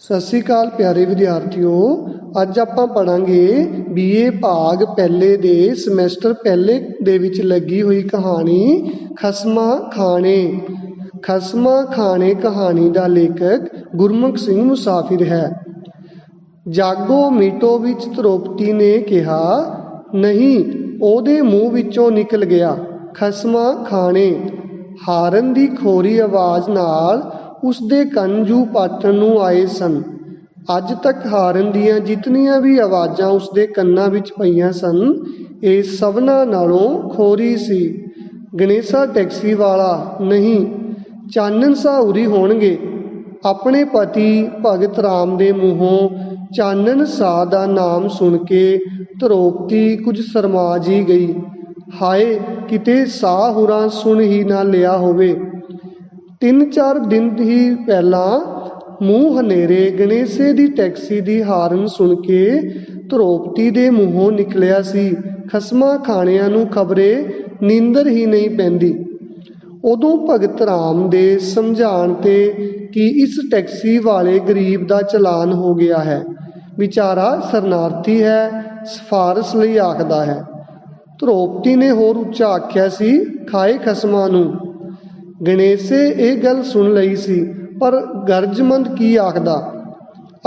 ਸਤਿ ਸ੍ਰੀ ਅਕਾਲ ਪਿਆਰੇ ਵਿਦਿਆਰਥੀਓ, ਅੱਜ ਆਪਾਂ ਪੜਾਂਗੇ ਬੀਏ ਭਾਗ ਪਹਿਲੇ ਦੇ ਸਮੈਸਟਰ ਪਹਿਲੇ ਦੇ ਵਿੱਚ ਲੱਗੀ ਹੋਈ ਕਹਾਣੀ ਖਸਮਾ ਖਾਣੇ। ਖਸਮਾ ਖਾਣੇ ਕਹਾਣੀ ਦਾ ਲੇਖਕ ਗੁਰਮੁਖ ਸਿੰਘ ਮੁਸਾਫਿਰ ਹੈ। ਜਾਗੋ ਮੀਟੋ ਵਿੱਚ ਧਰੋਪਤੀ ਨੇ ਕਿਹਾ, ਨਹੀਂ, ਉਹਦੇ ਮੂੰਹ ਵਿੱਚੋਂ ਨਿਕਲ ਗਿਆ ਖਸਮਾ ਖਾਣੇ। ਹਾਰਨ ਦੀ ਖੋਰੀ ਆਵਾਜ਼ ਨਾਲ ਉਸਦੇ ਕੰਨ ਜੂ ਪਾਟਣ ਨੂੰ ਆਏ ਸਨ। ਅੱਜ ਤੱਕ ਹਾਰਨ ਦੀਆਂ ਜਿਤਨੀਆਂ ਵੀ ਆਵਾਜ਼ਾਂ ਉਸਦੇ ਕੰਨਾਂ ਵਿੱਚ ਪਈਆਂ ਸਨ, ਇਹ ਸਭਨਾਂ ਨਾਲੋਂ ਖੋਰੀ ਸੀ। ਗਣੇਸ਼ਾ ਟੈਕਸੀ ਵਾਲਾ, ਨਹੀਂ, ਚਾਨਣ ਸਾਉਰੀ ਹੋਣਗੇ। ਆਪਣੇ ਪਤੀ ਭਗਤ ਰਾਮ ਦੇ ਮੂੰਹੋਂ ਚਾਨਣ ਸਾਹ ਦਾ ਨਾਮ ਸੁਣ ਕੇ ਧਰੋਪਤੀ ਕੁਝ ਸ਼ਰਮਾ ਜੀ ਗਈ। ਹਾਏ, ਕਿਤੇ ਸਾਹ ਹੁਰਾਂ ਸੁਣ ਹੀ ਨਾ ਲਿਆ ਹੋਵੇ। ਤਿੰਨ ਚਾਰ ਦਿਨ ਹੀ ਪਹਿਲਾਂ ਮੂੰਹ ਹਨੇਰੇ ਗਣੇਸ਼ੇ ਦੀ ਟੈਕਸੀ ਦੀ ਹਾਰਨ ਸੁਣ ਕੇ ਧਰੋਪਤੀ ਦੇ ਮੂੰਹੋਂ ਨਿਕਲਿਆ ਸੀ। ਖਸਮਾ ਖਾਣਿਆਂ ਨੂੰ ਖਬਰੇ ਨੀਂਦਰ ਹੀ ਨਹੀਂ ਪੈਂਦੀ। ਉਦੋਂ ਭਗਤ ਰਾਮ ਦੇ ਸਮਝਾਣ ਤੇ ਕਿ ਇਸ ਟੈਕਸੀ ਵਾਲੇ ਗਰੀਬ ਦਾ ਚਲਾਨ ਹੋ ਗਿਆ ਹੈ। ਵਿਚਾਰਾ ਸਰਨਾਰਥੀ ਹੈ, ਸਫਾਰਸ਼ ਲਈ ਆਖਦਾ ਹੈ। ਧਰੋਪਤੀ ਨੇ ਹੋਰ ਉੱਚਾ ਆਖਿਆ ਸੀ, ਖਾਏ ਖਸਮਾਂ ਨੂੰ। ਗਣੇਸ਼ੇ ਇਹ ਗੱਲ ਸੁਣ ਲਈ ਸੀ, ਪਰ ਗਰਜਮੰਦ ਕੀ ਆਖਦਾ?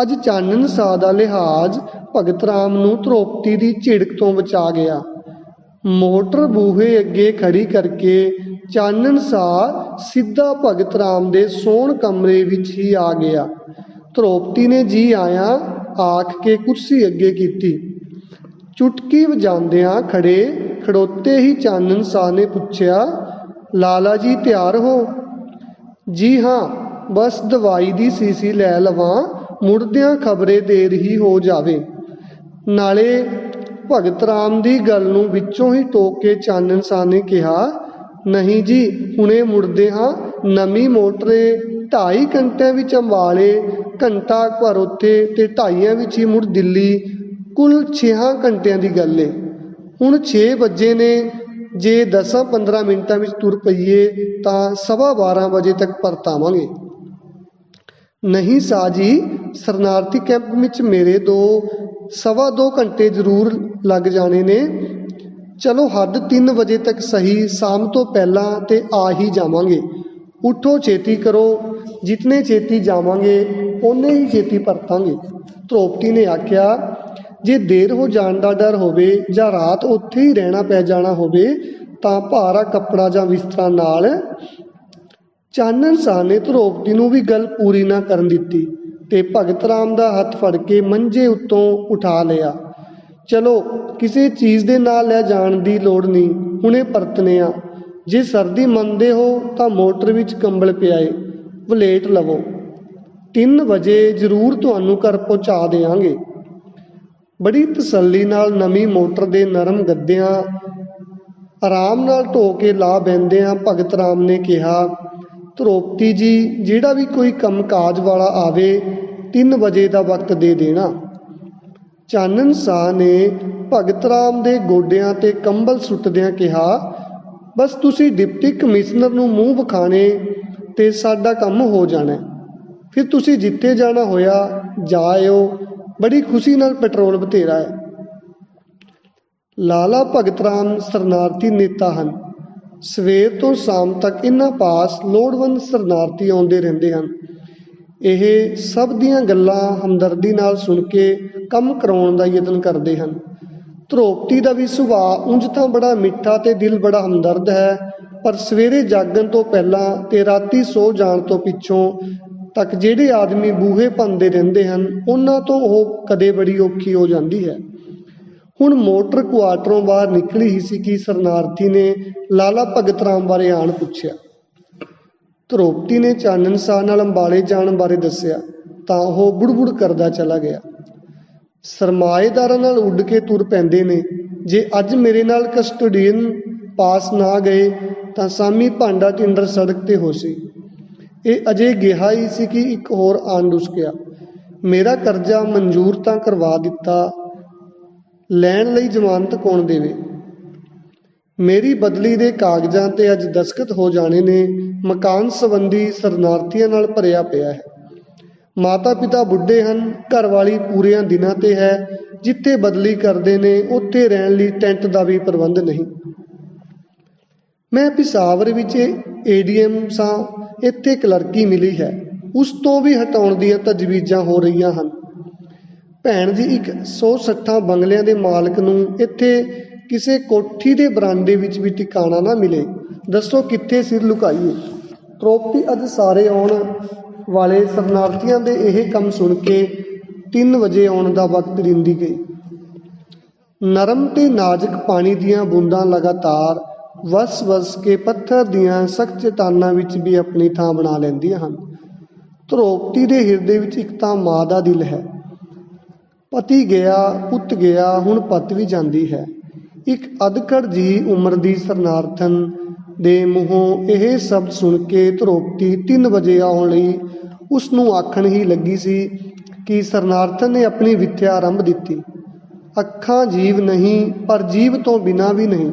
ਅੱਜ ਚਾਨਣ ਸਾ ਦਾ ਲਿਹਾਜ਼ ਭਗਤ ਰਾਮ ਨੂੰ ਧਰੋਪਤੀ ਦੀ ਝਿੜਕ ਤੋਂ ਬਚਾ ਗਿਆ। ਮੋਟਰ ਬੂਹੇ ਅੱਗੇ ਖੜੀ ਕਰਕੇ ਚਾਨਣ ਸਾਹ ਸਿੱਧਾ ਭਗਤ ਰਾਮ ਦੇ ਸੋਹਣ ਕਮਰੇ ਵਿੱਚ ਹੀ ਆ ਗਿਆ। ਧਰੋਪਤੀ ਨੇ ਜੀ ਆਇਆ ਆਖ ਕੇ ਕੁਰਸੀ ਅੱਗੇ ਕੀਤੀ। ਚੁਟਕੀ ਵਜਾਉਂਦਿਆਂ ਖੜੇ ਖੜੋਤੇ ਹੀ ਚਾਨਣ ਸਾ ਨੇ ਪੁੱਛਿਆ ਲਾਲਾ ਜੀ ਤਿਆਰ ਹੋ। ਜੀ ਹਾਂ, ਬਸ ਦਵਾਈ ਦੀ ਸੀਸੀ ਲੈ ਲਵਾਂ, ਮੁੜਦਿਆਂ ਖਬਰੇ ਦੇਰ ਹੀ ਹੋ ਜਾਵੇ। ਨਾਲੇ ਭਗਤ ਰਾਮ ਦੀ ਗੱਲ ਨੂੰ ਵਿੱਚੋਂ ਹੀ ਟੋਕ ਕੇ ਚਾਨਣ ਸਾਹ ਨੇ ਕਿਹਾ, ਨਹੀਂ ਜੀ, ਹੁਣੇ ਮੁੜਦੇ ਹਾਂ। ਨਵੀਂ ਮੋਟਰੇ ਢਾਈ ਘੰਟਿਆਂ ਵਿੱਚ ਅੰਬਾਲੇ, ਘੰਟਾ ਘਰ ਉੱਥੇ ਤੇ ਢਾਈਆਂ ਵਿੱਚ ਹੀ ਮੁੜ ਦਿੱਲੀ। ਕੁੱਲ 6 ਘੰਟਿਆਂ ਦੀ ਗੱਲ ਏ। ਹੁਣ 6 ਵਜੇ ਨੇ ਜੇ 10-15 ਮਿੰਟਾਂ ਵਿੱਚ ਤੁਰ ਪਈਏ ਤਾਂ ਸਵਾ 12 ਵਜੇ ਤੱਕ ਪਰਤ ਆਵਾਂਗੇ ਨਹੀਂ ਸਾਜੀ ਸਰਨਾਰਥੀ ਕੈਂਪ ਵਿੱਚ ਮੇਰੇ ਦੋ, ਸਵਾ ਦੋ ਘੰਟੇ ਜ਼ਰੂਰ ਲੱਗ ਜਾਣੇ ਨੇ। ਚਲੋ ਹੱਦ 3 ਵਜੇ ਤੱਕ ਸਹੀ ਸ਼ਾਮ ਤੋਂ ਪਹਿਲਾਂ ਤੇ ਆ ਹੀ ਜਾਵਾਂਗੇ। ਉਠੋ, ਛੇਤੀ ਕਰੋ, ਜਿਤਨੇ ਛੇਤੀ ਜਾਵਾਂਗੇ, ਓਨੇ ਹੀ ਛੇਤੀ ਪਰਤਾਂਗੇ। ਧਰੋਪਤੀ ਨੇ ਆਖਿਆ ਜੇ ਦੇਰ ਹੋ ਜਾਣ ਦਾ ਡਰ ਹੋਵੇ ਜਾਂ ਰਾਤ ਉੱਥੇ ਹੀ ਰਹਿਣਾ ਪੈ ਜਾਣਾ ਹੋਵੇ, ਤਾਂ ਭਾਰਾ ਕੱਪੜਾ ਜਾਂ ਬਿਸਤਰਾ ਨਾਲ ਚਾਨਣ ਸਾਹ ਨੇ ਧਰੋਪਤੀ ਨੂੰ ਵੀ ਗੱਲ ਪੂਰੀ ਨਾ ਕਰਨ ਦਿੱਤੀ ਤੇ ਭਗਤ ਰਾਮ ਦਾ ਹੱਥ ਫੜ ਕੇ ਮੰਜੇ ਉੱਤੋਂ ਉਠਾ ਲਿਆ। ਚਲੋ, ਕਿਸੇ ਚੀਜ਼ ਦੇ ਨਾਲ ਲੈ ਜਾਣ ਦੀ ਲੋੜ ਨਹੀਂ, ਹੁਣੇ ਪਰਤਨੇ ਆ। ਜੇ ਸਰਦੀ ਮੰਨਦੇ ਹੋ ਤਾਂ ਮੋਟਰ ਵਿੱਚ ਕੰਬਲ ਪਿਆਏ, ਵਲੇਟ ਲਵੋ। 3 ਵਜੇ ਜ਼ਰੂਰ ਤੁਹਾਨੂੰ ਘਰ ਪਹੁੰਚਾ ਦੇਵਾਂਗੇ। ਬੜੀ ਤਸੱਲੀ ਨਾਲ ਨਵੀਂ ਮੋਟਰ ਦੇ ਨਰਮ ਗੱਦਿਆਂ ਆਰਾਮ ਨਾਲ ਢੋ ਕੇ ਲਾ ਬੈੰਦਿਆਂ ਭਗਤ ਰਾਮ ਨੇ ਕਿਹਾ ਧਰੋਪਤੀ ਜੀ, ਜਿਹੜਾ ਵੀ ਕੋਈ ਕੰਮਕਾਜ ਵਾਲਾ ਆਵੇ 3 ਵਜੇ ਦਾ ਵਕਤ ਦੇ ਦੇਣਾ। ਚਾਨਣ ਸਾਹ ਨੇ ਭਗਤ ਰਾਮ ਦੇ ਗੋਡਿਆਂ ਤੇ ਕੰਬਲ ਸੁੱਟਦਿਆਂ ਕਿਹਾ, ਬਸ ਤੁਸੀਂ ਡਿਪਟੀ ਕਮਿਸ਼ਨਰ ਨੂੰ ਮੂੰਹ ਵਿਖਾਣੇ ਤੇ ਸਾਡਾ ਕੰਮ ਹੋ ਜਾਣਾ। ਫਿਰ ਤੁਸੀਂ ਜਿੱਥੇ ਜਾਣਾ ਹੋਇਆ ਜਾਇਓ ਬੜੀ ਖੁਸ਼ੀ ਨਾਲ ਪੈਟਰੋਲ ਬਥੇਰਾ ਹੈ। ਲਾਲਾ ਭਗਤ ਰਾਮ ਸਰਨਾਰਥੀ ਨੇਤਾ ਹਨ। ਸਵੇਰ ਤੋਂ ਸ਼ਾਮ ਤੱਕ ਇਹਨਾਂ ਪਾਸ ਲੋੜਵੰਦ ਸਰਨਾਰਥੀ ਆਉਂਦੇ ਰਹਿੰਦੇ ਹਨ। ਇਹ ਸਭ ਦੀਆਂ ਗੱਲਾਂ ਹਮਦਰਦੀ ਨਾਲ ਸੁਣ ਕੇ ਕੰਮ ਕਰਾਉਣ ਦਾ ਯਤਨ ਕਰਦੇ ਹਨ। ਧਰੋਪਤੀ ਦਾ ਵੀ ਸੁਭਾਅ ਉਂਝ ਤਾਂ ਬੜਾ ਮਿੱਠਾ ਤੇ ਦਿਲ ਬੜਾ ਹਮਦਰਦ ਹੈ, ਪਰ ਸਵੇਰੇ ਜਾਗਣ ਤੋਂ ਪਹਿਲਾਂ ਤੇ ਰਾਤੀ ਸੋ ਜਾਣ ਤੋਂ ਪਿੱਛੋਂ ਤੱਕ ਜਿਹੜੇ ਆਦਮੀ ਬੂਹੇ ਭੰਦੇ ਰਹਿੰਦੇ ਹਨ, ਉਹਨਾਂ ਤੋਂ ਉਹ ਕਦੇ ਬੜੀ ਔਖੀ ਹੋ ਜਾਂਦੀ ਹੈ। ਹੁਣ ਮੋਟਰ ਕੁਆਟਰੋਂ ਬਾਹਰ ਨਿਕਲੀ ਹੀ ਸੀ ਕਿ ਸਰਨਾਰਥੀ ਨੇ ਲਾਲਾ ਭਗਤ ਰਾਮ ਬਾਰੇ ਆਣ ਪੁੱਛਿਆ। ਧਰੋਪਤੀ ਨੇ ਚਾਨਣ ਸਾਹ ਨਾਲ ਅੰਬਾਲੇ ਜਾਣ ਬਾਰੇ ਦੱਸਿਆ, ਤਾਂ ਉਹ ਬੁੜਬੁੜ ਕਰਦਾ ਚਲਾ ਗਿਆ। ਸਰਮਾਏਦਾਰਾਂ ਨਾਲ ਉੱਡ ਕੇ ਤੁਰ ਪੈਂਦੇ ਨੇ। ਜੇ ਅੱਜ ਮੇਰੇ ਨਾਲ ਕਸਟੋਡੀਅਨ ਪਾਸ ਨਾ ਗਏ, ਤਾਂ ਸਾਮੀ ਭਾਂਡਾ ਟਿੰਡਰ ਸੜਕ ਤੇ ਹੋ ਸੀ ਇਹ ਅਜੇ ਗਿਆ ਹੀ ਸੀ ਕਿ ਇੱਕ ਹੋਰ ਆਣ ਡੁਸਕਿਆ ਮੇਰਾ ਕਰਜ਼ਾ ਮਨਜ਼ੂਰ ਤਾਂ ਕਰਵਾ ਦਿੱਤਾ, ਲੈਣ ਲਈ ਜ਼ਮਾਨਤ ਕੌਣ ਦੇਵੇ? ਮੇਰੀ ਬਦਲੀ ਦੇ ਕਾਗਜ਼ਾਂ ਤੇ ਅੱਜ ਦਸਖਤ ਹੋ ਜਾਣੇ ਨੇ, ਮਕਾਨ ਸੰਬੰਧੀ ਸਰਨਾਰਥੀਆਂ ਨਾਲ ਭਰਿਆ ਪਿਆ ਹੈ। ਮਾਤਾ ਪਿਤਾ ਬੁੱਢੇ ਹਨ ਘਰ ਵਾਲੀ ਪੂਰਿਆਂ ਦਿਨਾਂ ਤੇ ਹੈ, ਜਿੱਥੇ ਬਦਲੀ ਕਰਦੇ ਨੇ, ਉੱਥੇ ਰਹਿਣ ਲਈ ਟੈਂਟ ਦਾ ਵੀ ਪ੍ਰਬੰਧ ਨਹੀਂ। ਮੈਂ ਪਿਸ਼ਾਵਰ ਵਿੱਚ ਏਡੀਐਮ ਸਾਂ ਇੱਥੇ ਕਲਰਕੀ ਮਿਲੀ ਹੈ। ਉਸ ਤੋਂ ਵੀ ਹਟਾਉਣ ਦੀਆਂ ਤਜਵੀਜ਼ਾਂ ਹੋ ਰਹੀਆਂ ਹਨ। ਭੈਣ ਜੀ ਇੱਕ 160 ਬੰਗਲਿਆਂ ਦੇ ਮਾਲਕ ਨੂੰ ਇੱਥੇ ਕਿਸੇ ਕੋਠੀ ਦੇ ਬਰਾਂਡੇ ਵਿੱਚ ਵੀ ਟਿਕਾਣਾ ਨਾ ਮਿਲੇ। ਦੱਸੋ ਕਿੱਥੇ ਸਿਰ ਲੁਕਾਈਏ। ਪ੍ਰੋਪਰਟੀ ਅੱਜ ਸਾਰੇ ਆਉਣ ਵਾਲੇ ਸ਼ਰਨਾਰਥੀਆਂ ਦੇ ਇਹ ਕੰਮ ਸੁਣ ਕੇ 3 ਵਜੇ ਆਉਣ ਦਾ ਵਕਤ ਦਿੰਦੀ ਗਈ। ਨਰਮ ਤੇ ਨਾਜ਼ੁਕ ਪਾਣੀ ਦੀਆਂ ਬੂੰਦਾਂ ਲਗਾਤਾਰ ਵਸ-ਵਸ ਕੇ ਪੱਥਰ ਦੀਆਂ ਸਖਤ ਚਟਾਨਾਂ ਵਿੱਚ ਵੀ ਆਪਣੀ ਥਾਂ ਬਣਾ ਲੈਂਦੀਆਂ ਹਨ। ਧਰੋਪਤੀ ਦੇ ਹਿਰਦੇ ਵਿੱਚ ਇੱਕ ਤਾਂ ਮਾਂ ਦਾ ਦਿਲ ਹੈ। ਪਤੀ ਗਿਆ, ਪੁੱਤ ਗਿਆ, ਹੁਣ ਪਤ ਵੀ ਜਾਂਦੀ ਹੈ। ਇੱਕ ਅਧਕੜ ਜੀ ਉਮਰ ਦੀ ਸਰਨਾਰਥਨ ਦੇ ਮੂੰਹੋਂ ਇਹ ਸ਼ਬਦ ਸੁਣ ਕੇ ਧਰੋਪਤੀ 3 ਵਜੇ ਆਉਣ ਲਈ ਉਸ ਨੂੰ ਆਖਣ ਹੀ ਲੱਗੀ ਸੀ ਕਿ ਸਰਨਾਰਥਨ ਨੇ ਆਪਣੀ ਵਿਥਿਆ ਆਰੰਭ ਦਿੱਤੀ। ਅੱਖਾਂ ਜੀਵ ਨਹੀਂ, ਪਰ ਜੀਵ ਤੋਂ ਬਿਨਾਂ ਵੀ ਨਹੀਂ।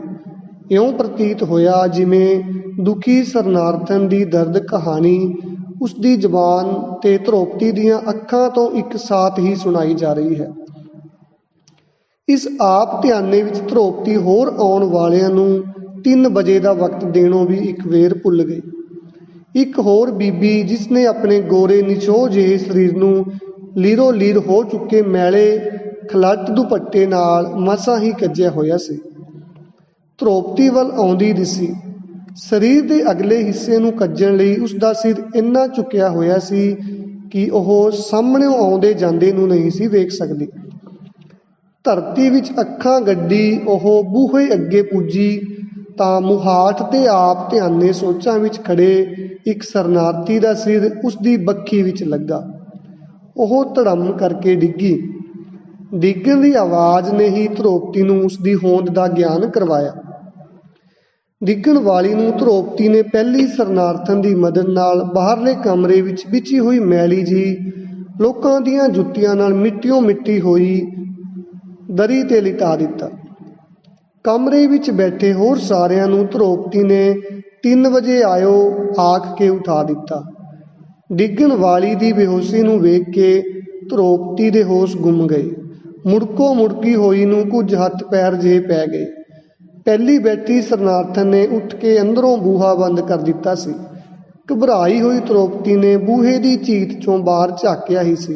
ਇਉਂ ਪ੍ਰਤੀਤ ਹੋਇਆ ਜਿਵੇਂ ਦੁਖੀ ਸਰਨਾਰਥਨ ਦੀ ਦਰਦ ਕਹਾਣੀ ਉਸ ਦੀ ਜ਼ਬਾਨ ਤੇ ਧਰੋਪਤੀ ਦੀਆਂ ਅੱਖਾਂ ਤੋਂ ਇੱਕ ਸਾਥ ਹੀ ਸੁਣਾਈ ਜਾ ਰਹੀ ਹੈ। ਇਸ ਆਪ ਧਿਆਨੇ ਵਿੱਚ ਧਰੋਪਤੀ ਹੋਰ ਆਉਣ ਵਾਲਿਆਂ ਨੂੰ 3 ਵਜੇ ਦਾ ਵਕਤ ਦੇਣੋਂ ਵੀ ਇੱਕ ਵੇਰ ਭੁੱਲ ਗਈ। ਇੱਕ ਹੋਰ ਬੀਬੀ ਜਿਸ ਨੇ ਆਪਣੇ ਗੋਰੇ ਨਿਚੋਹ ਜਿਹੇ ਸਰੀਰ ਨੂੰ ਲੀਰੋ ਲੀਰ ਹੋ ਚੁੱਕੇ ਮੈਲੇ ਖਲੱਟ ਦੁਪੱਟੇ ਨਾਲ ਮਸਾਂ ਹੀ ਕੱਜਿਆ ਹੋਇਆ ਸੀ। ਧਰੋਪਤੀ ਵੱਲ ਆਉਂਦੀ ਦਿਸੀ। ਸਰੀਰ ਦੇ ਅਗਲੇ ਹਿੱਸੇ ਨੂੰ ਕੱਜਣ ਲਈ ਉਸ ਦਾ ਸਿਰ ਇੰਨਾ ਝੁਕਿਆ ਹੋਇਆ ਸੀ ਕਿ ਉਹ ਸਾਹਮਣੇੋਂ ਆਉਂਦੇ ਜਾਂਦੇ ਨੂੰ ਨਹੀਂ ਸੀ ਵੇਖ ਸਕਦੀ। ਧਰਤੀ ਵਿੱਚ ਅੱਖਾਂ ਗੱਡੀ, ਉਹ ਬੂਹੇ ਅੱਗੇ ਪੁੱਜੀ, ਤਾਂ ਮੁਹਾਟ ਤੇ ਆਪ ਧਿਆਨੇ ਸੋਚਾਂ ਵਿੱਚ ਖੜੇ ਇੱਕ ਸਰਨਾਰਥੀ ਦਾ ਸਿਰ ਉਸ ਦੀ ਬੱਖੀ ਵਿੱਚ ਲੱਗਾ। ਉਹ ਧੜਮ ਕਰਕੇ ਡਿੱਗੀ। ਡਿੱਗਣ ਦੀ ਆਵਾਜ਼ ਨੇ ਹੀ ਧਰੋਪਤੀ ਨੂੰ ਉਸ ਦੀ ਹੋਂਦ ਦਾ ਗਿਆਨ ਕਰਵਾਇਆ। ਡਿੱਗਣ ਵਾਲੀ ਨੂੰ ਧਰੋਪਤੀ ਨੇ ਪਹਿਲੀ ਸਰਨਾਰਥਨ ਦੀ ਮਦਦ ਨਾਲ ਬਾਹਰਲੇ ਕਮਰੇ ਵਿੱਚ ਵਿਛੀ ਹੋਈ ਮੈਲੀ ਜੀ। ਲੋਕਾਂ ਦੀਆਂ ਜੁੱਤੀਆਂ ਨਾਲ ਮਿੱਟੀਓ ਮਿੱਟੀ ਹੋਈ, ਦਰੀ ਤੇ ਲਿਟਾ ਦਿੱਤਾ। ਕਮਰੇ ਵਿੱਚ ਬੈਠੇ ਹੋਰ ਸਾਰਿਆਂ ਨੂੰ ਧਰੋਪਤੀ ਨੇ 3 ਵਜੇ ਆਇਓ ਆਖ ਕੇ ਉਠਾ ਦਿੱਤਾ। ਡਿੱਗਣ ਵਾਲੀ ਦੀ ਬੇਹੋਸ਼ੀ ਨੂੰ ਵੇਖ ਕੇ ਧਰੋਪਤੀ ਦੇ ਹੋਸ਼ ਗੁੰਮ ਗਏ। ਮੁੜਕੋ ਮੁੜਕੀ ਹੋਈ ਨੂੰ ਕੁਝ ਹੱਥ ਪੈਰ ਜੇ ਪੈ ਗਏ। ਪਹਿਲੀ ਬੈਠੀ ਸਰਨਾਰਥਨ ਨੇ ਉੱਠ ਕੇ ਅੰਦਰੋਂ ਬੂਹਾ ਬੰਦ ਕਰ ਦਿੱਤਾ ਸੀ। ਘਬਰਾਈ ਹੋਈ ਧਰੋਪਤੀ ਨੇ ਬੂਹੇ ਦੀ ਚੀਤ ਚੋਂ ਬਾਹਰ ਝਾਕਿਆ ਹੀ ਸੀ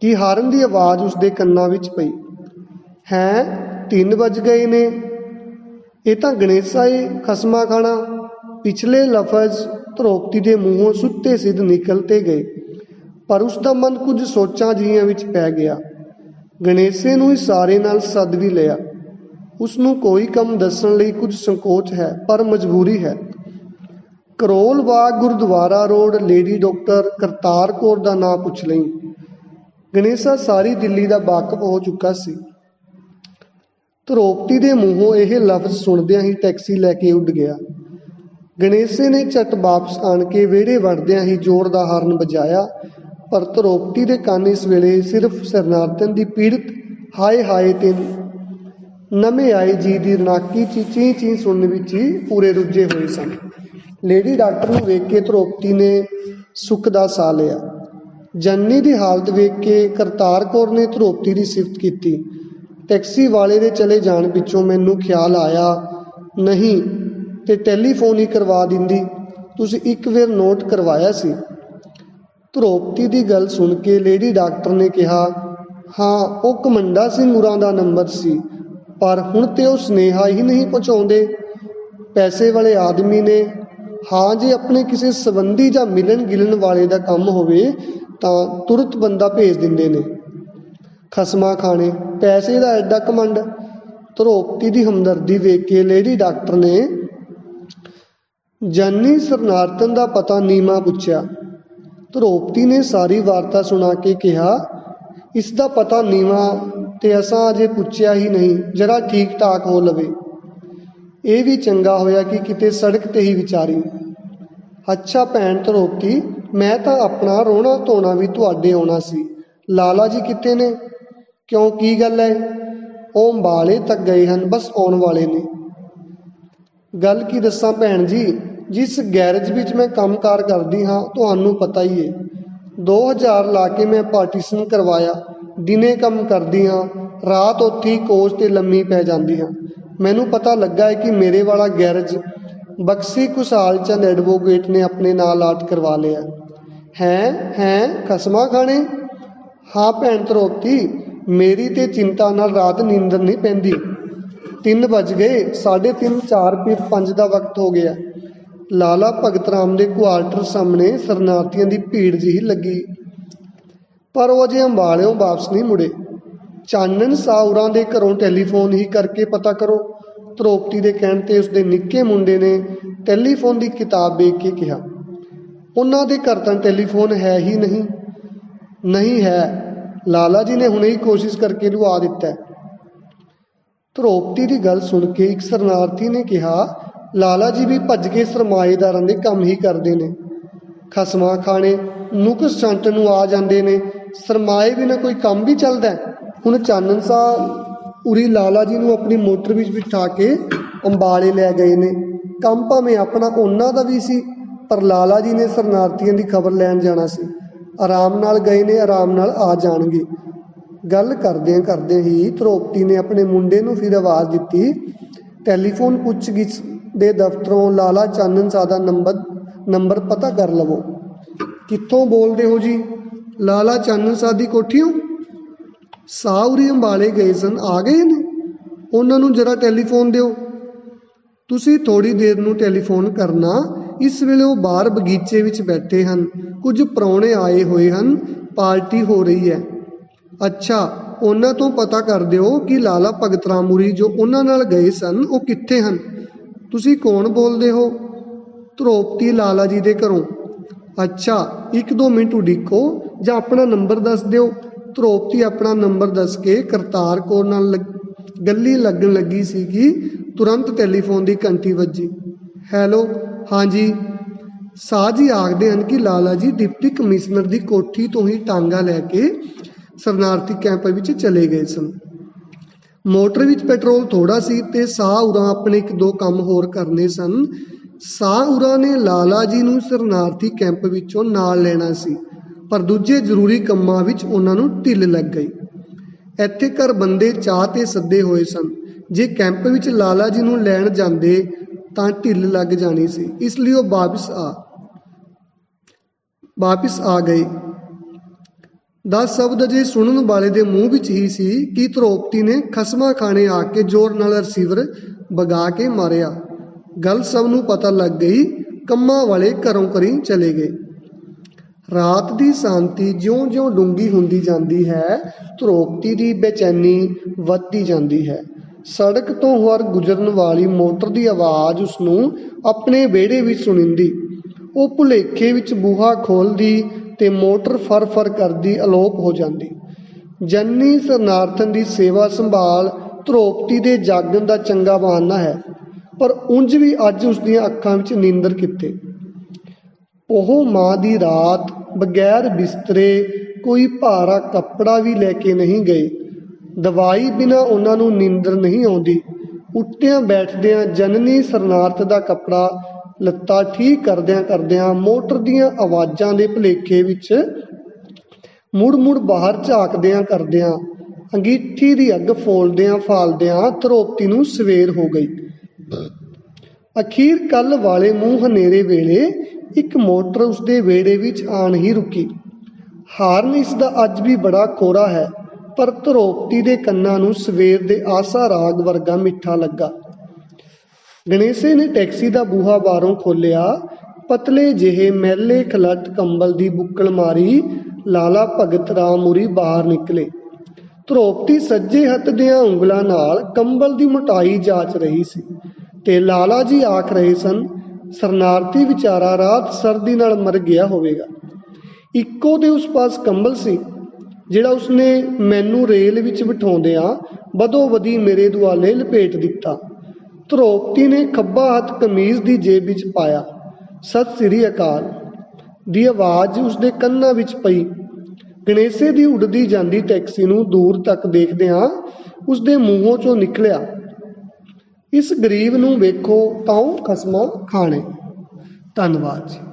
ਕਿ ਹਾਰਨ ਦੀ ਆਵਾਜ਼ ਉਸਦੇ ਕੰਨਾਂ ਵਿੱਚ ਪਈ। ਹੈ 3 ਵੱਜ ਗਏ ਨੇ। ਇਹ ਤਾਂ ਗਣੇਸ਼ਾ ਏ ਖਸਮਾ ਖਾਣਾ। ਪਿਛਲੇ ਲਫ਼ਜ਼ ਧਰੋਪਤੀ ਦੇ ਮੂੰਹੋਂ ਸੁੱਤੇ ਸਿੱਧ ਨਿਕਲਤੇ ਗਏ, ਪਰ ਉਸ ਦਾ ਮਨ ਕੁਝ ਸੋਚਾਂ ਜੀਆਂ ਵਿੱਚ ਪੈ ਗਿਆ। ਗਣੇਸ਼ੇ ਨੂੰ ਇਸ਼ਾਰੇ ਨਾਲ ਸੱਦ ਵੀ ਲਿਆ। ਉਸ ਨੂੰ ਕੋਈ ਕੰਮ ਦੱਸਣ ਲਈ ਕੁਝ ਸੰਕੋਚ ਹੈ, ਪਰ ਮਜਬੂਰੀ ਹੈ। Karol Bagh Gurdwara road, lady doctor Kartar Kaur ਦਾ ਨਾਂ ਪੁੱਛ ਲਈ। ਗਣੇਸ਼ਾ ਸਾਰੀ ਦਿੱਲੀ ਦਾ ਵਾਕਫ ਹੋ ਚੁੱਕਾ ਸੀ। ਧਰੋਪਤੀ ਦੇ ਮੂੰਹੋਂ ਇਹ ਲਫ਼ਜ਼ ਸੁਣਦਿਆਂ ਹੀ ਟੈਕਸੀ ਲੈ ਕੇ ਉੱਡ ਗਿਆ। ਗਣੇਸ਼ੇ ਨੇ ਝਟ ਵਾਪਸ ਆਣ ਕੇ ਵਿਹੜੇ ਵੜਦਿਆਂ ਹੀ ਜ਼ੋਰ ਦਾ ਹਾਰਨ ਵਜਾਇਆ, ਪਰ ਧਰੋਪਤੀ ਦੇ ਕੰਨ ਇਸ ਵੇਲੇ ਸਿਰਫ ਸਰਨਾਰਥਨ ਦੀ ਪੀੜਤ ਹਾਏ ਹਾਏ ਤੇ ਨਵੇਂ ਆਏ ਜੀ ਦੀ ਰਣਾਕੀ ਚੀਚੀ ਚੀ ਸੁਣਨ ਵਿੱਚ ਹੀ ਪੂਰੇ ਰੁੱਝੇ ਹੋਏ ਸਨ। ਲੇਡੀ ਡਾਕਟਰ ਨੂੰ ਵੇਖ ਕੇ ਧਰੋਪਤੀ ਨੇ ਸੁੱਖ ਦਾ ਸਾਹ ਲਿਆ। ਜੰਨੀ ਦੀ ਹਾਲਤ ਵੇਖ ਕੇ ਕਰਤਾਰ ਕੌਰ ਨੇ ਧਰੋਪਤੀ ਦੀ ਸਿਫਤ ਕੀਤੀ। ਟੈਕਸੀ ਵਾਲੇ ਦੇ ਚਲੇ ਜਾਣ ਪਿੱਛੋਂ ਮੈਨੂੰ ਖਿਆਲ ਆਇਆ, ਨਹੀਂ, ਤੇ ਟੈਲੀਫੋਨ ਹੀ ਕਰਵਾ ਦਿੰਦੀ। ਤੁਸੀਂ ਇੱਕ ਵਾਰ ਨੋਟ ਕਰਵਾਇਆ ਸੀ? ਧਰੋਪਤੀ ਦੀ ਗੱਲ ਸੁਣ ਕੇ ਲੇਡੀ ਡਾਕਟਰ ਨੇ ਕਿਹਾ, ਹਾਂ, ਉਹ ਕਮੰਡਾ ਸਿੰਘ ਉਰਾਂ ਦਾ ਨੰਬਰ ਸੀ। ਪਰ ਹੁਣ ਤੇ ਉਹ ਸੁਨੇਹਾ ਹੀ ਨਹੀਂ ਪਹੁੰਚਾਉਂਦੇ। ਪੈਸੇ ਵਾਲੇ ਆਦਮੀ ਨੇ, ਹਾਂ, ਜੇ ਆਪਣੇ ਕਿਸੇ ਸਬੰਧੀ ਜਾਂ ਮਿਲਣ ਗਿਲਣ ਵਾਲੇ ਦਾ ਕੰਮ ਹੋਵੇ, ਤਾਂ ਤੁਰਤ ਬੰਦਾ ਭੇਜ ਦਿੰਦੇ ਨੇ। ਖਸਮਾ ਖਾਣੇ, ਪੈਸੇ ਦਾ ਐਡਾ ਕਮੰਡ ਧਰੋਪਤੀ ਦੀ ਹਮਦਰਦੀ ਵੇਖ ਕੇ ਲੇਡੀ ਡਾਕਟਰ ਨੇ ਜਾਨੀ ਸਰਨਾਰਥਨ ਦਾ ਪਤਾ ਨੀਮਾ ਪੁੱਛਿਆ। ਧਰੋਪਤੀ ਨੇ ਸਾਰੀ ਵਾਰਤਾ ਸੁਣਾ ਕੇ ਕਿਹਾ, ਇਸ ਦਾ ਪਤਾ ਨੀਵਾ ਤੇ ਅਸਾਂ ਅਜੇ ਪੁੱਛਿਆ ਹੀ ਨਹੀਂ, ਜਰਾ ਠੀਕ ਠਾਕ ਹੋ ਲਵੇ। ਇਹ ਵੀ ਚੰਗਾ ਹੋਇਆ ਕਿ ਕਿਤੇ ਸੜਕ ਤੇ ਹੀ ਵਿਚਾਰੀ। ਅੱਛਾ ਭੈਣ ਧਰੋਪਤੀ, ਮੈਂ ਤਾਂ ਆਪਣਾ ਰੋਣਾ ਧੋਣਾ ਵੀ ਤੁਹਾਡੇ ਆਉਣਾ ਸੀ। ਲਾਲਾ ਜੀ ਕਿੱਥੇ ਨੇ? ਕਿਉਂ, ਕੀ ਗੱਲ ਹੈ ਉਹ ਅੰਬਾਲੇ ਤੱਕ ਗਏ ਹਨ, ਬਸ ਆਉਣ ਵਾਲੇ ਨੇ। ਗੱਲ ਕੀ ਦੱਸਾਂ ਭੈਣ ਜੀ? ਜਿਸ ਗੈਰੇਜ ਵਿੱਚ ਮੈਂ ਕੰਮਕਾਰ ਕਰਦੀ ਹਾਂ, ਤੁਹਾਨੂੰ ਪਤਾ ਹੀ ਹੈ 2000 ਲਾ ਕੇ ਮੈਂ ਪਾਰਟੀਸ਼ਨ ਕਰਵਾਇਆ। ਦਿਨੇ ਕੰਮ ਕਰਦੀ ਹਾਂ ਰਾਤ ਉੱਥੇ ਹੀ ਕੋਚ ਤੇ ਲੰਮੀ ਪੈ ਜਾਂਦੀ ਹਾਂ ਮੈਨੂੰ ਪਤਾ ਲੱਗਾ ਹੈ ਕਿ ਮੇਰੇ ਵਾਲਾ ਗੈਰਜ ਬਕਸੀ ਕੁਸਾਲ ਚੰਦ ਐਡਵੋਕੇਟ ਨੇ ਆਪਣੇ ਨਾਲ ਆਟ ਕਰਵਾ ਲਿਆ। ਹੈ ਹੈ, ਖਸਮਾ ਖਾਣੇ? ਹਾਂ ਭੈਣ ਤਰੋਪਤੀ ਮੇਰੀ ਤੇ ਚਿੰਤਾ ਨਾਲ ਰਾਤ ਨੀਂਦਰ ਨਹੀਂ ਪੈਂਦੀ। 3 ਵੱਜ ਗਏ 3:30 4 ਪੀ 5 ਦਾ ਵਕਤ ਹੋ ਗਿਆ। ਲਾਲਾ ਭਗਤ ਰਾਮ ਦੇ ਕੁਆਰਟਰ ਸਾਹਮਣੇ ਸਰਨਾਰਥੀਆਂ ਦੀ ਭੀੜ ਜਿਹੀ ਲੱਗੀ। ਪਰ ਉਹ ਅਜੇ ਅੰਬਾਲਿਓ ਵਾਪਸ ਨਹੀਂ ਮੁੜੇ। ਚਾਨਣ ਸਾਉਰਾਂ ਦੇ ਘਰੋਂ ਟੈਲੀਫੋਨ ਹੀ ਕਰਕੇ ਪਤਾ ਕਰੋ ਧਰੋਪਤੀ ਦੇ ਕਹਿਣ ਤੇ ਉਸਦੇ ਨਿੱਕੇ ਮੁੰਡੇ ਨੇ ਟੈਲੀਫੋਨ ਦੀ ਕਿਤਾਬ ਵੇਖ ਕੇ ਕਿਹਾ, ਉਹਨਾਂ ਦੇ ਘਰ ਤਾਂ ਟੈਲੀਫੋਨ ਹੈ ਹੀ ਨਹੀਂ। ਨਹੀਂ ਹੈ। ਲਾਲਾ ਜੀ ਨੇ ਹੁਣੇ ਹੀ ਕੋਸ਼ਿਸ਼ ਕਰਕੇ ਲੁਆ ਦਿੱਤਾ ਧਰੋਪਤੀ ਦੀ ਗੱਲ ਸੁਣ ਕੇ ਇੱਕ ਸਰਨਾਰਥੀ ਨੇ ਕਿਹਾ, ਲਾਲਾ ਜੀ ਵੀ ਭੱਜ ਕੇ ਸਰਮਾਏਦਾਰਾਂ ਦੇ ਕੰਮ ਹੀ ਕਰਦੇ ਨੇ। ਖਸਮਾਂ ਖਾਣੇ, ਨੁਕਸ ਛੰਟ ਨੂੰ ਆ ਜਾਂਦੇ ਨੇ। ਸਰਮਾਏ ਬਿਨਾਂ ਕੋਈ ਕੰਮ ਵੀ ਚੱਲਦਾ ਹੁਣ ਚਾਨਣ ਸਾਹ ਉਰੀ ਲਾਲਾ ਜੀ ਨੂੰ ਆਪਣੀ ਮੋਟਰ ਵਿੱਚ ਬਿਠਾ ਕੇ ਅੰਬਾਲੇ ਲੈ ਗਏ ਨੇ। ਕੰਮ ਭਾਵੇਂ ਆਪਣਾ ਉਹਨਾਂ ਦਾ ਵੀ ਸੀ, ਪਰ ਲਾਲਾ ਜੀ ਨੇ ਸਰਨਾਰਥੀਆਂ ਦੀ ਖਬਰ ਲੈਣ ਜਾਣਾ ਸੀ। ਆਰਾਮ ਨਾਲ ਗਏ ਨੇ, ਆਰਾਮ ਨਾਲ ਆ ਜਾਣਗੇ। ਗੱਲ ਕਰਦਿਆਂ ਕਰਦਿਆਂ ਹੀ ਧਰੋਪਤੀ ਨੇ ਆਪਣੇ ਮੁੰਡੇ ਨੂੰ ਫਿਰ ਆਵਾਜ਼ ਦਿੱਤੀ, ਟੈਲੀਫੋਨ ਪੁੱਛਗਿੱਛ ਦੇ ਦਫ਼ਤਰੋਂ ਲਾਲਾ ਚਾਨਣ ਸਾਹ ਦਾ ਨੰਬਰ ਨੰਬਰ ਪਤਾ ਕਰ ਲਵੋ। ਕਿੱਥੋਂ ਬੋਲਦੇ ਹੋ ਜੀ? ਲਾਲਾ ਚਾਨਣ ਸਾਹ ਦੀ ਕੋਠੀਓਂ ਸਾਉਰੀ ਅੰਬਾਲੇ ਗਏ ਸਨ। ਆ ਗਏ ਨੇ? ਉਹਨਾਂ ਨੂੰ ਜਰਾ ਟੈਲੀਫੋਨ ਦਿਓ। ਤੁਸੀਂ ਥੋੜੀ ਦੇਰ ਨੂੰ ਟੈਲੀਫੋਨ ਕਰਨਾ। ਇਸ ਵੇਲੇ ਉਹ ਬਾਹਰ ਬਗੀਚੇ ਵਿੱਚ ਬੈਠੇ ਹਨ। ਕੁਝ ਪ੍ਰਾਹੁਣੇ ਆਏ ਹੋਏ ਹਨ। ਪਾਰਟੀ ਹੋ ਰਹੀ ਹੈ। ਅੱਛਾ, ਉਹਨਾਂ ਤੋਂ ਪਤਾ ਕਰ ਦਿਓ ਕਿ ਲਾਲਾ ਭਗਤ ਰਾਮੂਰੀ ਜੋ ਉਹਨਾਂ ਨਾਲ ਗਏ ਸਨ, ਉਹ ਕਿੱਥੇ ਹਨ? ਤੁਸੀਂ ਕੌਣ ਬੋਲਦੇ ਹੋ? ਧਰੋਪਤੀ ਲਾਲਾ ਜੀ ਦੇ ਘਰੋਂ। ਅੱਛਾ, ਇੱਕ ਦੋ ਮਿੰਟ ਉਡੀਕੋ। ਜਾਂ ਆਪਣਾ ਨੰਬਰ ਦੱਸ ਦਿਓ। ਧਰੋਪਤੀ ਆਪਣਾ ਨੰਬਰ ਦੱਸ ਕੇ ਕਰਤਾਰ ਕੌਰ ਨਾਲ ਲੱਗ- ਗੱਲੀ ਲੱਗਣ ਲੱਗੀ ਸੀਗੀ। ਤੁਰੰਤ ਟੈਲੀਫੋਨ ਦੀ ਘੰਟੀ ਵੱਜੀ। ਹੈਲੋ, ਹਾਂਜੀ। ਸਾਹ ਜੀ ਆਖਦੇ ਹਨ ਕਿ ਲਾਲਾ ਜੀ ਡਿਪਟੀ ਕਮਿਸ਼ਨਰ ਦੀ ਕੋਠੀ ਤੋਂ ਹੀ ਟਾਂਗਾ ਲੈ ਕੇ ਸਰਨਾਰਥੀ ਕੈਂਪ ਵਿੱਚ ਚਲੇ ਗਏ ਸਨ। ਮੋਟਰ ਵਿੱਚ ਪੈਟਰੋਲ ਥੋੜਾ ਸੀ ਤੇ ਸਾਹ ਉਰਾਂ ਆਪਣੇ ਇੱਕ ਦੋ ਕੰਮ ਹੋਰ ਕਰਨੇ ਸਨ। ਸਾਹ ਉਰਾਂ ਨੇ ਲਾਲਾ ਜੀ ਨੂੰ ਸਰਨਾਰਥੀ ਕੈਂਪ ਵਿੱਚੋਂ ਨਾਲ ਲੈਣਾ ਸੀ। ਪਰ ਦੂਜੇ ਜ਼ਰੂਰੀ ਕੰਮਾਂ ਵਿੱਚ ਉਹਨਾਂ ਨੂੰ ਢਿੱਲ ਲੱਗ ਗਈ। ਇੱਥੇ ਘਰ ਬੰਦੇ ਚਾਹ ਤੇ ਸੱਦੇ ਹੋਏ ਸਨ। ਜੇ ਕੈਂਪ ਵਿੱਚ ਲਾਲਾ ਜੀ ਨੂੰ ਲੈਣ ਜਾਂਦੇ ਤਾਂ ਢਿੱਲ ਲੱਗ ਜਾਣੀ ਸੀ। ਇਸ ਲਈ ਉਹ ਵਾਪਸ ਆ ਵਾਪਸ ਆ ਗਏ। ਦਾ ਸ਼ਬਦ ਅਜੇ ਸੁਣਨ ਵਾਲੇ ਦੇ ਮੂੰਹ ਵਿੱਚ ਹੀ ਸੀ ਕਿ ਧਰੋਪਤੀ ਨੇ ਖਸਮਾ ਖਾਣੇ ਆ ਕੇ ਜ਼ੋਰ ਨਾਲ ਰਿਸੀਵਰ ਵਗਾ ਕੇ ਮਾਰਿਆ। ਗੱਲ ਸਭ ਨੂੰ ਪਤਾ ਲੱਗ ਗਈ। ਕੰਮਾਂ ਵਾਲੇ ਘਰੋਂ ਕਰੀ ਚਲੇ ਗਏ। ਰਾਤ ਦੀ ਸ਼ਾਂਤੀ ਜਿਉਂ-ਜਿਉਂ ਡੂੰਘੀ ਹੁੰਦੀ ਜਾਂਦੀ ਹੈ, ਧਰੋਪਤੀ ਦੀ ਬੇਚੈਨੀ ਵੱਧਦੀ ਜਾਂਦੀ ਹੈ। ਸੜਕ ਤੋਂ ਹਰ ਗੁਜ਼ਰਨ ਵਾਲੀ ਮੋਟਰ ਦੀ ਆਵਾਜ਼ ਉਸਨੂੰ ਆਪਣੇ ਵਿਹੜੇ ਵਿੱਚ ਸੁਣੀਂਦੀ। ਉਹ ਭੁਲੇਖੇ ਵਿੱਚ ਬੂਹਾ ਖੋਲ੍ਹਦੀ ਤੇ ਮੋਟਰ ਫਰ-ਫਰ ਕਰਦੀ ਅਲੋਪ ਹੋ ਜਾਂਦੀ। ਜੰਨੀ ਸਰਨਾਰਥਨ ਦੀ ਸੇਵਾ ਸੰਭਾਲ ਧਰੋਪਤੀ ਦੇ ਜਾਗਣ ਦਾ ਚੰਗਾ ਬਹਾਨਾ ਹੈ, ਪਰ ਉਂਝ ਵੀ ਅੱਜ ਉਸ ਦੀਆਂ ਅੱਖਾਂ ਵਿੱਚ ਨੀਂਦਰ ਕਿੱਥੇ? ਉਹ ਮਾਂ ਦੀ ਰਾਤ ਬਗੈਰ ਬਿਸਤਰੇ ਕੋਈ ਭਾਰਾ ਕੱਪੜਾ ਵੀ ਲੈ ਕੇ ਨਹੀਂ ਗਏ ਦਵਾਈ ਬਿਨਾ ਉਹਨਾਂ ਨੂੰ ਨੀਂਦਰ ਨਹੀਂ ਆਉਂਦੀ। ਉੱਠਿਆਂ ਬੈਠਦਿਆਂ ਜਨਨੀ ਸਰਨਾਰਥ ਦਾ ਕੱਪੜਾ ਲੱਤਾ ਠੀਕ ਕਰਦਿਆਂ ਕਰਦਿਆਂ ਮੋਟਰ ਦੀਆਂ ਆਵਾਜ਼ਾਂ ਦੇ ਭਲੇਖੇ ਵਿੱਚ ਮੁੜ-ਮੁੜ ਬਾਹਰ ਝਾਕਦਿਆਂ ਕਰਦਿਆਂ ਅੰਗੀਠੀ ਦੀ ਅੱਗ ਫੋਲਦਿਆਂ ਫਾਲਦਿਆਂ ਧਰੋਪਤੀ ਨੂੰ ਸਵੇਰ ਹੋ ਗਈ। ਅਖੀਰ ਕੱਲ ਵਾਲੇ ਮੂੰਹ ਹਨੇਰੇ ਵੇਲੇ ਇੱਕ ਮੋਟਰ ਉਸਦੇ ਵਿਹੜੇ ਵਿੱਚ ਆਣ ਹੀ ਰੁਕੀ। ਹਾਰਨ ਇਸ ਦਾ ਅੱਜ ਵੀ ਬੜਾ ਕੋਰਾ ਹੈ, ਪਰ ਧਰੋਪਤੀ ਦੇ ਕੰਨਾਂ ਨੂੰ ਸਵੇਰ ਦੇ ਆਸਾ ਰਾਗ ਵਰਗਾ ਮਿੱਠਾ ਲੱਗਾ। ਗਣੇਸ਼ੇ ਨੇ ਟੈਕਸੀ ਦਾ ਬੂਹਾ ਬਾਹਰੋਂ ਖੋਲ੍ਹਿਆ, ਪਤਲੇ ਜਿਹੇ ਮੈਲੇ ਖਲੱਟ ਕੰਬਲ ਦੀ ਬੁੱਕਲ ਮਾਰੀ ਲਾਲਾ ਭਗਤ ਰਾਮੂਰੀ ਬਾਹਰ ਨਿਕਲੇ। ਧਰੋਪਤੀ ਸੱਜੇ ਹੱਥ ਦੀਆਂ ਉਂਗਲਾਂ ਨਾਲ ਕੰਬਲ ਦੀ ਮੋਟਾਈ ਜਾਂਚ ਰਹੀ ਸੀ ਤੇ ਲਾਲਾ ਜੀ ਆਖ ਰਹੇ ਸਨ ਸਰਨਾਰਥੀ ਵਿਚਾਰਾ ਰਾਤ ਸਰਦੀ ਨਾਲ ਮਰ ਗਿਆ ਹੋਵੇਗਾ। ਇੱਕੋ ਤੇ ਉਸ ਪਾਸ ਕੰਬਲ ਸੀ, ਜਿਹੜਾ ਉਸਨੇ ਮੈਨੂੰ ਰੇਲ ਵਿੱਚ ਬਿਠਾਉਂਦਿਆਂ ਬਦੋ ਬਦੀ ਮੇਰੇ ਦੁਆਲੇ ਲਪੇਟ ਦਿੱਤਾ। ਧਰੋਪਤੀ ਨੇ ਖੱਬਾ ਹੱਥ ਕਮੀਜ਼ ਦੀ ਜੇਬ ਵਿੱਚ ਪਾਇਆ। ਸਤਿ ਸ੍ਰੀ ਅਕਾਲ। ਦੀ ਆਵਾਜ਼ ਉਸਦੇ ਕੰਨਾਂ ਵਿੱਚ ਪਈ। ਗਣੇਸ਼ੇ ਦੀ ਉੱਡਦੀ ਜਾਂਦੀ ਟੈਕਸੀ ਨੂੰ ਦੂਰ ਤੱਕ ਦੇਖਦਿਆਂ ਉਸਦੇ ਮੂੰਹੋਂ ਚੋਂ ਨਿਕਲਿਆ। ਇਸ ਗਰੀਬ ਨੂੰ ਵੇਖੋ ਤਾਂ ਖਸਮਾਂ ਖਾਣੇ। ਧੰਨਵਾਦ ਜੀ।